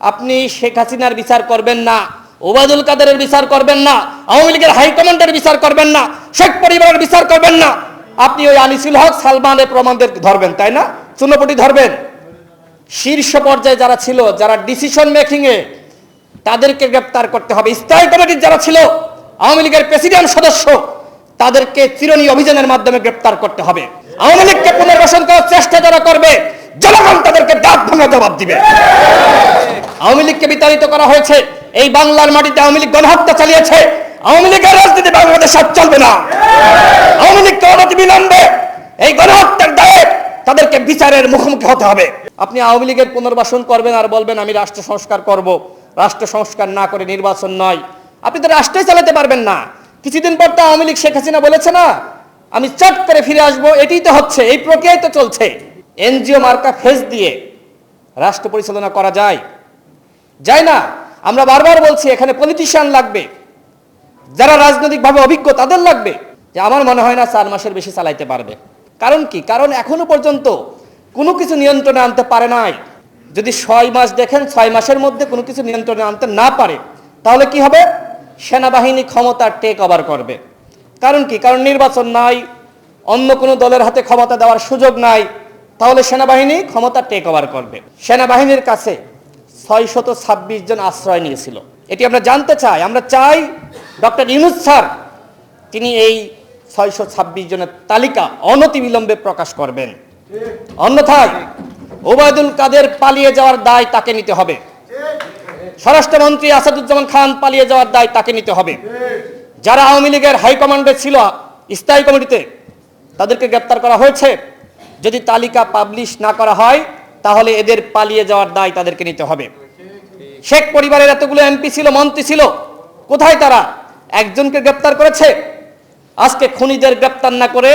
আপনি শেখ হাসিনার বিচার করবেন না, ওবায়দুল কাদেরের বিচার করবেন না, আওয়ামী লীগের হাইকমান্ডের বিচার করবেন না, শেখ পরিবারের বিচার করবেন না। আপনি ওই আনিসুল হক সালমানের প্রমাণদের ধরবেন, তাই না? চুনোপটি ধরবেন। শীর্ষ পর্যায়ে যারা ছিল, যারা ডিসিশন মেকিং এ, তাদেরকে গ্রেপ্তার করতে হবে। স্থায়ী কমিটির যারা ছিল, আওয়ামী লীগের প্রেসিডেন্ট সদস্য, তাদেরকে চিরনি অভিযানের মাধ্যমে গ্রেপ্তার করতে হবে। আওয়ামী লীগকে পুনর্বাসন করার চেষ্টা যারা করবে, জনগণ তাদেরকে দাঁত ভাঙা জবাব দিবে। আওয়ামী লীগকে বিতাড়িত করা হয়েছে। এই বাংলার মাটিতে আওয়ামী লীগ গণহত্যা চালিয়েছে। আওয়ামী লীগের রাজনীতি বাংলাদেশ আর চলবে না। আওয়ামী লীগকে অনতি বিলম্বে এই গণহত্যার দায়ে তাদেরকে বিচারের মুখোমুখি হতে হবে। আপনি আওয়ামী লীগের পুনর্বাসন করবেন আর বলবেন, আমি রাষ্ট্র সংস্কার করব। রাষ্ট্র সংস্কার না করে নির্বাচন নয়। আপনি তো রাষ্ট্রই চালাতে পারবেন না। কিছুদিন পর তো আওয়ামী লীগ শেখ হাসিনা বলেছে না, আমি চট করে ফিরে আসব। এটাই তো হচ্ছে, এই প্রক্রিয়াই তো চলছে। এনজিও মার্কা ফেস দিয়ে রাষ্ট্র পরিচালনা করা যায়। যায় না। আমরা বারবার বলছি, এখানে পলিটিশিয়ান লাগবে। যারা রাজনৈতিকভাবে অভিজ্ঞ, তাদের লাগবে। যে আমার মনে হয় না চার মাসের বেশি চালাইতে পারবে। কারণ কি? কারণ এখনও পর্যন্ত কোনো কিছু নিয়ন্ত্রণে আনতে পারে নাই। যদি ছয় মাস দেখেন, ছয় মাসের মধ্যে কোনো কিছু নিয়ন্ত্রণে আনতে না পারে, তাহলে কি হবে? সেনাবাহিনী ক্ষমতা টেক ওভার করবে। কারণ কি? কারণ নির্বাচন নাই, অন্য কোনো দলের হাতে ক্ষমতা দেওয়ার সুযোগ নাই, তাহলে সেনাবাহিনী ক্ষমতা টেক ওভার করবে। সেনাবাহিনীর কাছে ছয়শত ছাব্বিশ জন আশ্রয় নিয়েছিল। এটি আমরা জানতে চাই। আমরা চাই ডক্টর ইউনুস স্যার, তিনি এই ছয়শো ছাব্বিশ জনের তালিকা অনতিবিলম্বে প্রকাশ করবেন। অন্যথায় ওবায়দুল কাদের পালিয়ে যাওয়ার দায় তাকে নিতে হবে। স্বরাষ্ট্রমন্ত্রী আসাদুজ্জামান খান পালিয়ে যাওয়ার দায় তাকে নিতে হবে। যারা আওয়ামী লীগের হাইকমান্ডে ছিল, স্থায়ী কমিটিতে তাদেরকে গ্রেপ্তার করা হয়েছে। যদি তালিকা পাবলিশ না করা হয় তাহলে এদের পালিয়ে যাওয়ার দায় তাদেরকে নিতে হবে। শেখ পরিবারের এতগুলো এমপি ছিল, মন্ত্রী ছিল, কোথায় তারা? একজনকে গ্রেপ্তার করেছে? আজকে খুনিদের গ্রেপ্তার না করে,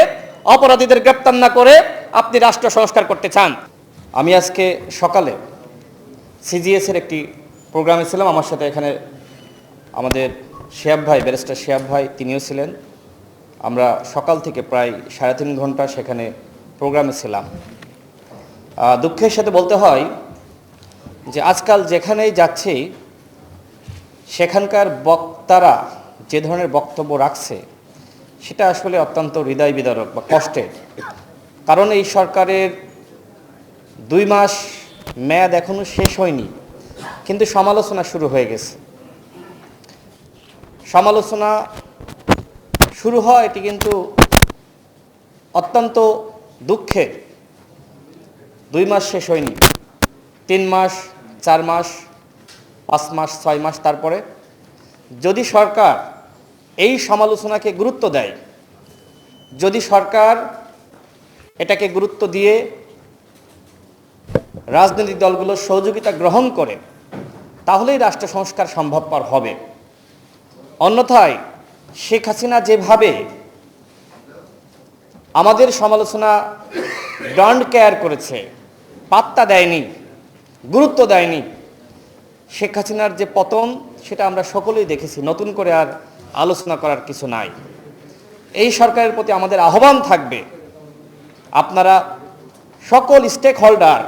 অপরাধীদের গ্রেপ্তার না করে আপনি রাষ্ট্র সংস্কার করতে চান। আমি আজকে সকালে সিজিএস এর একটি প্রোগ্রামে ছিলাম, আমার সাথে এখানে আমাদের শিয়াব ভাই, ব্যারিস্টার শিয়াব ভাই, তিনিও ছিলেন। আমরা সকাল থেকে প্রায় সাড়ে তিন ঘণ্টা সেখানে প্রোগ্রামে ছিলাম। দুঃখের সাথে বলতে হয় যে আজকাল যেখানেই যাচ্ছি, সেখানকার বক্তারা যে ধরনের বক্তব্য রাখছে, সেটা আসলে অত্যন্ত হৃদয় বিদারক বা কষ্টের। কারণ এই সরকারের দুই মাস মেয়াদ এখনও শেষ হয়নি, কিন্তু সমালোচনা শুরু হয়ে গেছে। সমালোচনা শুরু হয় এটি কিন্তু অত্যন্ত দুঃখের দুই মাস শেষ হয়নি। তিন মাস, চার মাস, পাঁচ মাস, ছয় মাস তারপরে যদি সরকার এই সমালোচনাকে গুরুত্ব দেয়, যদি সরকার এটাকে গুরুত্ব দিয়ে রাজনৈতিক দলগুলোর সহযোগিতা গ্রহণ করে, তাহলেই রাষ্ট্র সংস্কার সম্ভবপর হবে। অন্যথায় শেখ হাসিনা যেভাবে আমাদের সমালোচনা ডন্ট কেয়ার করেছে পাত্তা দেয়নি, গুরুত্ব দেয়নি। শেখ হাসিনার যে পতন, সেটা আমরা সকলেই দেখেছি। নতুন করে আর আলোচনা করার কিছু নাই। এই সরকারের প্রতি আমাদের আহ্বান থাকবে, আপনারা সকল স্টেক হোল্ডার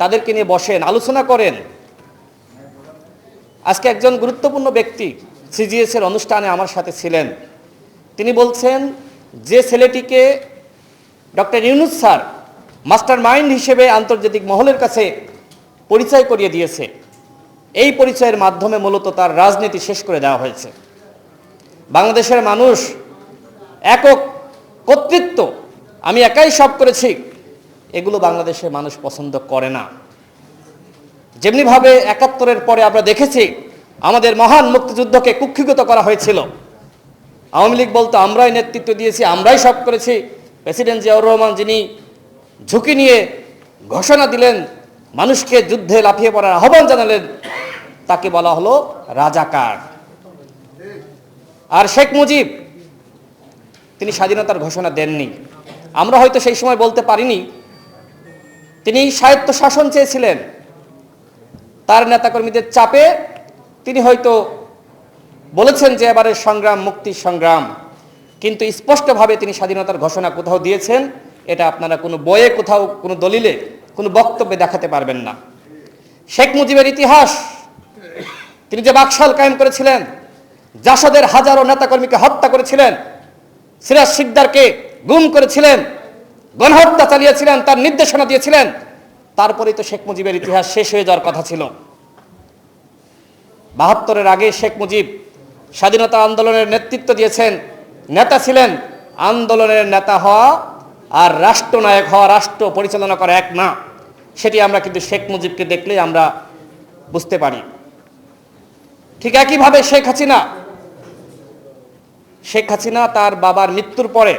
তাদেরকে নিয়ে বসেন, আলোচনা করেন। আজকে একজন গুরুত্বপূর্ণ ব্যক্তি সিজিএস এর অনুষ্ঠানে আমার সাথে ছিলেন। তিনি বলছেন, যে ছেলেটিকে doctor Yunus sir master mind হিসেবে আন্তর্জাতিক মহলের কাছে পরিচয় করিয়ে দিয়েছে। এই পরিচয়ের মাধ্যমে মূলত তার রাজনীতি শেষ করে দেওয়া হয়েছে। বাংলাদেশের মানুষ একক কর্তৃত্ব, আমি একাই সব করেছি, এগুলো বাংলাদেশের মানুষ পছন্দ করে না। যেমনিভাবে একাত্তরের পরে আমরা দেখেছি, আমাদের মহান মুক্তিযুদ্ধকে কুক্ষিগত করা হয়েছিল। আওয়ামী লীগ বলতো, আমরাই নেতৃত্ব দিয়েছি, আমরাই সব করেছি। প্রেসিডেন্ট জিয়াউর রহমান যিনি ঝুঁকি নিয়ে ঘোষণা দিলেন, মানুষকে যুদ্ধে লাফিয়ে পড়ার আহ্বান জানালেন, তাকে বলা হলো রাজাকার। আর শেখ মুজিব, তিনি স্বাধীনতার ঘোষণা দেননি। আমরা হয়তো সেই সময় বলতে পারিনি, তিনি স্বায়ত্ত শাসন চেয়েছিলেন। তার নেতাকর্মীদের চাপে তিনি হয়তো বলেছেন যে এবারের সংগ্রাম মুক্তির সংগ্রাম, কিন্তু স্পষ্টভাবে তিনি স্বাধীনতার ঘোষণা কোথাও দিয়েছেন এটা আপনারা কোনো বইয়ে কোথাও, কোনো দলিলে, কোনো বক্তব্যে দেখাতে পারবেন না। শেখ মুজিবের ইতিহাস, তিনি যে বাকশাল কায়েম করেছিলেন, জাসদের হাজারো নেতাকর্মীকে হত্যা করেছিলেন, সিরাজ সিকদারকে গুম করেছিলেন, গণহত্যা চালিয়েছিলেন, তার নির্দেশনা দিয়েছিলেন, তারপরেই তো শেখ মুজিবের ইতিহাস শেষ হয়ে যাওয়ার কথা ছিল। বাহাত্তরের আগে শেখ মুজিব স্বাধীনতা আন্দোলনের নেতৃত্ব দিয়েছেন, নেতা ছিলেন, আন্দোলনের নেতা হওয়া আর রাষ্ট্রনায়ক হওয়া, রাষ্ট্র পরিচালনা করা এক না, সেটি আমরা কিন্তু শেখ মুজিবকে দেখলেই আমরা বুঝতে পারি। ঠিক একইভাবে শেখ হাসিনা শেখ হাসিনা তার বাবার মৃত্যুর পরে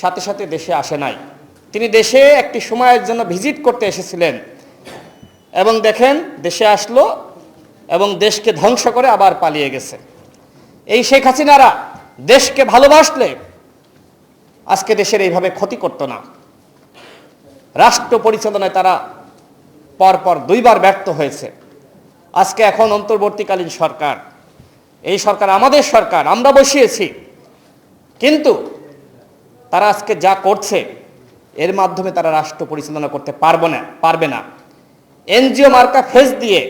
সাথে সাথে দেশে আসে নাই। তিনি দেশে একটি সময়ের জন্য ভিজিট করতে এসেছিলেন এবং দেখেন দেশে আসলো এবং দেশকে ধ্বংস করে আবার পালিয়ে গেছে। এই শেখ হাসিনারা দেশকে ভালোবাসলে আজকে দেশের এইভাবে ক্ষতি করতো না। রাষ্ট্র পরিচালনায় তারা পরপর দুইবার ব্যর্থ হয়েছে। আজকে এখন অন্তর্বর্তীকালীন সরকার। এই সরকার আমাদের সরকার, আমরা বসিয়েছি। কিন্তু তারা আজকে যা করছে, এর মাধ্যমে তারা রাষ্ট্র পরিচালনা করতে পারবে না পারবে না। এনজিও মার্কা ফেস দিয়ে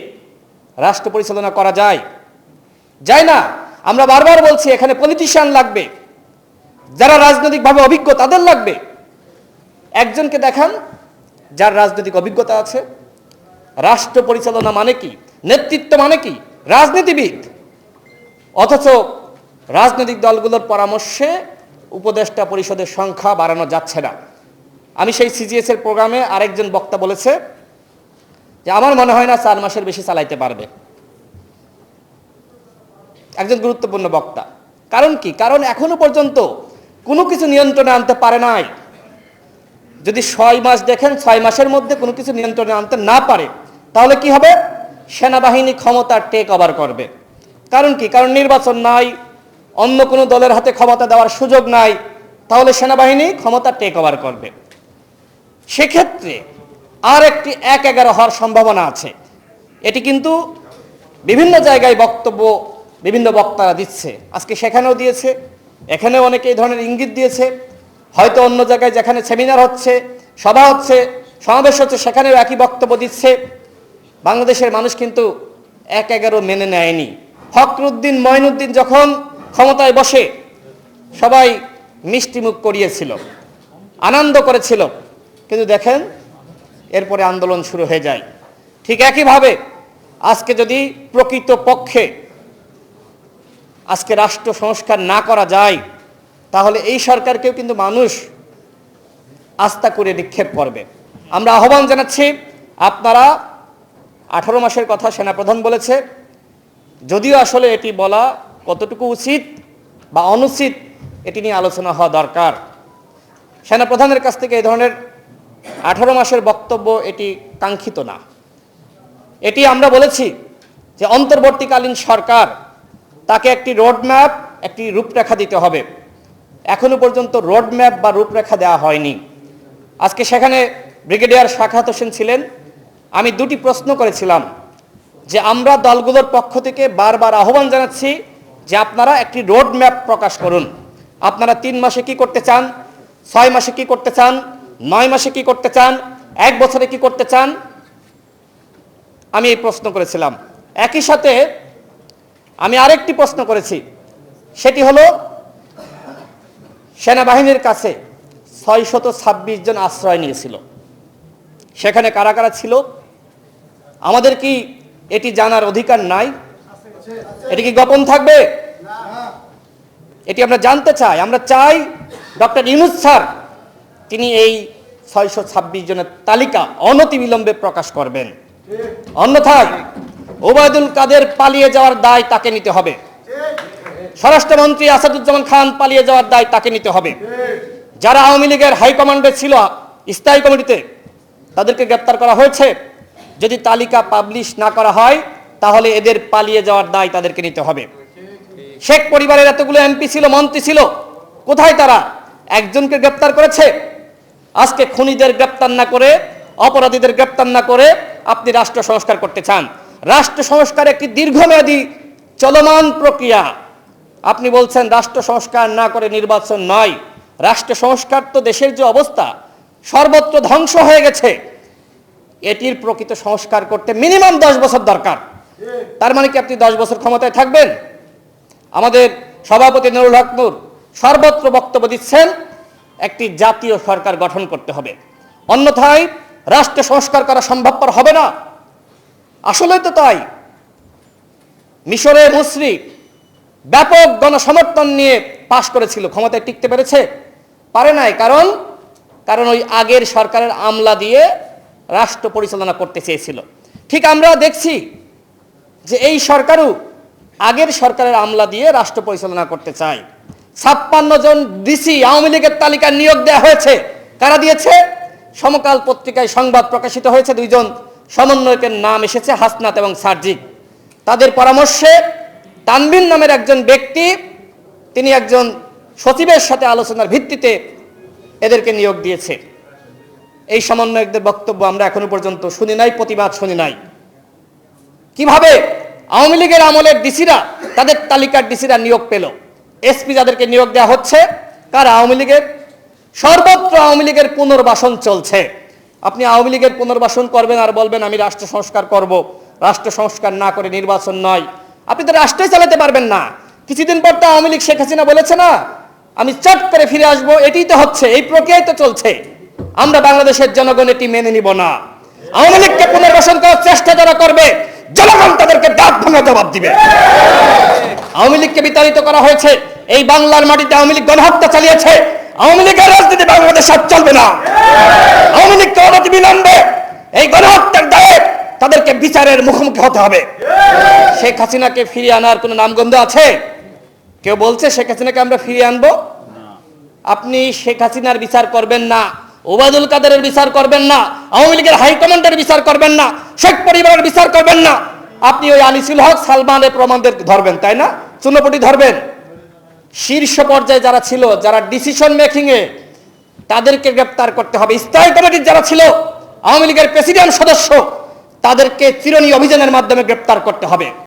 রাষ্ট্র পরিচালনা করা যায়। যায় না। আমরা বারবার বলছি, এখানে পলিটিশিয়ান লাগবে। যারা রাজনৈতিকভাবে অভিজ্ঞ, তাদের লাগবে। একজনকে দেখান, যার রাজনৈতিক অভিজ্ঞতা আছে। রাষ্ট্র পরিচালনা মানে কি? নেতৃত্ব মানে কি? রাজনীতিবিদ। অথচ রাজনৈতিক দলগুলোর পরামর্শে উপদেষ্টা পরিষদের সংখ্যা বাড়ানো যাচ্ছে না। আমি সেই সিজিএস এর প্রোগ্রামে আরেকজন বক্তা বলেছে যে, আমার মনে হয় না চার মাসের বেশি চালাইতে পারবে। একজন গুরুত্বপূর্ণ বক্তা। কারণ কি? কারণ এখনও পর্যন্ত কোনো কিছু নিয়ন্ত্রণে আনতে পারে নাই। যদি ছয় মাস দেখেন, ছয় মাসের মধ্যে কোনো কিছু নিয়ন্ত্রণে আনতে না পারে, তাহলে কি হবে? সেনাবাহিনী ক্ষমতা টেক ওভার করবে। কারণ কি? কারণ নির্বাচন নাই, অন্য কোনো দলের হাতে ক্ষমতা দেওয়ার সুযোগ নাই, তাহলে সেনাবাহিনী ক্ষমতা টেক ওভার করবে। সেক্ষেত্রে আর একটি এক এগারো হওয়ার সম্ভাবনা আছে। এটি কিন্তু বিভিন্ন জায়গায় বক্তব্য বিভিন্ন বক্তারা দিচ্ছে। আজকে সেখানেও দিয়েছে। এখানেও অনেকে এই ধরনের ইঙ্গিত দিয়েছে। হয়তো অন্য জায়গায় যেখানে সেমিনার হচ্ছে, সভা হচ্ছে, সমাবেশ হচ্ছে, সেখানেও একই বক্তব্য দিচ্ছে। বাংলাদেশের মানুষ কিন্তু এক এগারো মেনে নেয়নি। ফখরুদ্দিন ময়নুদ্দিন যখন ক্ষমতায় বসে, সবাই মিষ্টিমুখ করিয়েছিল, আনন্দ করেছিল। কিন্তু দেখেন, এরপরে আন্দোলন শুরু হয়ে যায়। ঠিক একইভাবে, আজকে যদি প্রকৃত পক্ষে আজকে রাষ্ট্র সংস্কার না করা যায়, তাহলে এই সরকারকেও কিন্তু মানুষ আস্থা করে নিক্ষেপ করবে। আমরা আহ্বান জানাচ্ছি, আপনারা আঠারো মাসের কথা সেনাপ্রধান বলেছে, যদিও আসলে এটি বলা কতটুকু উচিত বা অনুচিত, এটি নিয়ে আলোচনা হওয়া দরকার। সেনাপ্রধানের কাছ থেকে এই ধরনের আঠারো মাসের বক্তব্য এটি কাঙ্ক্ষিত না। এটি আমরা বলেছি যে অন্তর্বর্তীকালীন সরকার তাকে একটি রোডম্যাপ একটি রূপরেখা দিতে হবে। এখনও পর্যন্ত রোডম্যাপ বা রূপরেখা দেওয়া হয়নি। আজকে সেখানে ব্রিগেডিয়ার শাখাত হোসেন ছিলেন। আমি দুটি প্রশ্ন করেছিলাম যে আমরা দলগুলোর পক্ষ থেকে বারবার আহ্বান জানাচ্ছি যে আপনারা একটি রোড ম্যাপ প্রকাশ করুন। আপনারা তিন মাসে কি করতে চান? ছয় মাসে কি করতে চান? নয় মাসে কি করতে চান? এক বছরে কি করতে চান? আমি এই প্রশ্ন করেছিলাম। একই সাথে আমি আরেকটি প্রশ্ন করেছি। সেটি হলো, সেনাবাহিনীর কাছে ছয়শত ছাব্বিশ জন আশ্রয় নিয়েছিল। সেখানে কারা কারা ছিল? আমাদের কি এটি জানার অধিকার নাই? এটি কি গোপন থাকবে? এটি আমরা জানতে চাই। আমরা চাই ডক্টর ইউনুস স্যার, তিনি এই ছয়শো ছাব্বিশ জনের তালিকা অনতিবিলম্বে প্রকাশ করবেন। অন্যথায় ওবায়দুল কাদের পালিয়ে যাওয়ার দায় তাকে নিতে হবে। স্বরাষ্ট্রমন্ত্রী আসাদুজ্জামান খান পালিয়ে যাওয়ার দায় তাকে নিতে হবে। যারা আওয়ামী লীগের হাইকমান্ডে ছিল, স্থায়ী কমিটিতে তাদেরকে গ্রেপ্তার করা হয়েছে। যদি তালিকা পাবলিশ না করা হয়, তাহলে এদের পালিয়ে যাওয়ার দায় তাদেরকে নিতে হবে। শেখ পরিবারের এতগুলো এমপি ছিল, মন্ত্রী ছিল, কোথায় তারা? একজনকে গ্রেপ্তার করেছে। আজকে খুনিদের গ্রেপ্তার না করে, অপরাধীদের গ্রেপ্তার না করে আপনি রাষ্ট্র সংস্কার করতে চান। রাষ্ট্র সংস্কার একটি দীর্ঘমেয়াদী চলমান প্রক্রিয়া। আপনি বলছেন রাষ্ট্র সংস্কার না করে নির্বাচন নয়। রাষ্ট্র সংস্কার তো দেশের যে অবস্থা, সর্বত্র ধ্বংস হয়ে গেছে। এটির প্রকৃত সংস্কার করতে মিনিমাম দশ বছর দরকার। তার মানে কি আপনি দশ বছর ক্ষমতায় থাকবেন? আমাদের সভাপতি নুরুল হক নূর সর্বত্র বক্তব্য দিচ্ছেন, একটি জাতীয় সরকার গঠন করতে হবে। অন্যথায় রাষ্ট্র সংস্কার করা সম্ভবপর হবে না। আসলে তো তাই। মিশরে মুসরি ব্যাপক গণসমর্থন নিয়ে পাশ করেছিল, ক্ষমতায় টিকতে পেরেছে? পারে নাই। কারণ কারণ ওই আগের সরকারের আমলা দিয়ে রাষ্ট্র পরিচালনা করতে চেয়েছিল। ঠিক আমরা দেখছি যে এই সরকারও আগের সরকারের আমলা দিয়ে রাষ্ট্র পরিচালনা করতে চায়। ছাপ্পান্ন জন ডিসি আওয়ামী লীগের তালিকা নিয়োগ দেওয়া হয়েছে। কারা দিয়েছে? সমকাল পত্রিকায় সংবাদ প্রকাশিত হয়েছে দুইজন সমন্বয়কের নাম এসেছে হাসনাত এবং সার্জিক। তাদের পরামর্শে তানবিন নামের একজন ব্যক্তি, তিনি একজন সচিবের সাথে আলোচনার ভিত্তিতে এদেরকে নিয়োগ দিয়েছে। এই সমন্বয়কদের বক্তব্য আমরা এখনও পর্যন্ত শুনি নাই, প্রতিবাদ শুনি নাই। কীভাবে আওয়ামী লীগের আমলের ডিসিরা, তাদের তালিকার ডিসিরা নিয়োগ পেল? এসপি যাদেরকে নিয়োগ দেওয়া হচ্ছে, কার আওয়ামী লীগের? সর্বত্র আওয়ামী লীগের পুনর্বাসন চলছে। আপনি আওয়ামী লীগের পুনর্বাসন করবেন আর বলবেন, আমি রাষ্ট্র সংস্কার করব। রাষ্ট্র সংস্কার না করে নির্বাচন নয়। আপনি তো রাষ্ট্রই চালাতে পারবেন না। কিছুদিন পর তো আওয়ামী লীগ শেখ হাসিনা বলেছে না, আমি চট করে ফিরে আসব। এটাই তো হচ্ছে, এই প্রক্রিয়াই তো চলছে। আমরা বাংলাদেশের জনগণ এটি মেনে নিব না। আওয়ামী লীগকে পুনর্বাসন করার চেষ্টা যারা করবে, জনগণ তাদেরকে দাঁত ভাঙা জবাব দিবে। আওয়ামী লীগকে বিতাড়িত করা হয়েছে। এই বাংলার মাটিতে আওয়ামী লীগ গণহত্যা চালিয়েছে। আওয়ামী লীগের রাজনীতি বাংলাদেশ আর চলবে না। আওয়ামী লীগকে অনতি বিলম্বে এই গণহত্যার দায়ে তাদেরকে বিচারের মুখোমুখি হতে হবে। শেখ হাসিনাকে ফিরিয়ে আনার কোনো নামগন্ধ আছে? কেউ বলছে শেখ হাসিনাকে আমরা ফিরিয়ে আনব? আপনি শেখ হাসিনার বিচার করবেন না, ওবায়দুল কাদেরের বিচার করবেন না, আওয়ামী লীগের হাইকমান্ডের বিচার করবেন না, শেখ পরিবারের বিচার করবেন না। আপনি ওই আনিসুল হক সালমানের প্রমাণদের ধরবেন, তাই না? চুনপটি ধরবেন। শীর্ষ পর্যায়ে যারা ছিল, যারা ডিসিশন মেকিং এ, তাদেরকে গ্রেপ্তার করতে হবে। স্থায়ী কমিটির যারা ছিল, আওয়ামী লীগের প্রেসিডেন্ট সদস্য, তাদেরকে চিরনি অভিযানের মাধ্যমে গ্রেপ্তার করতে হবে।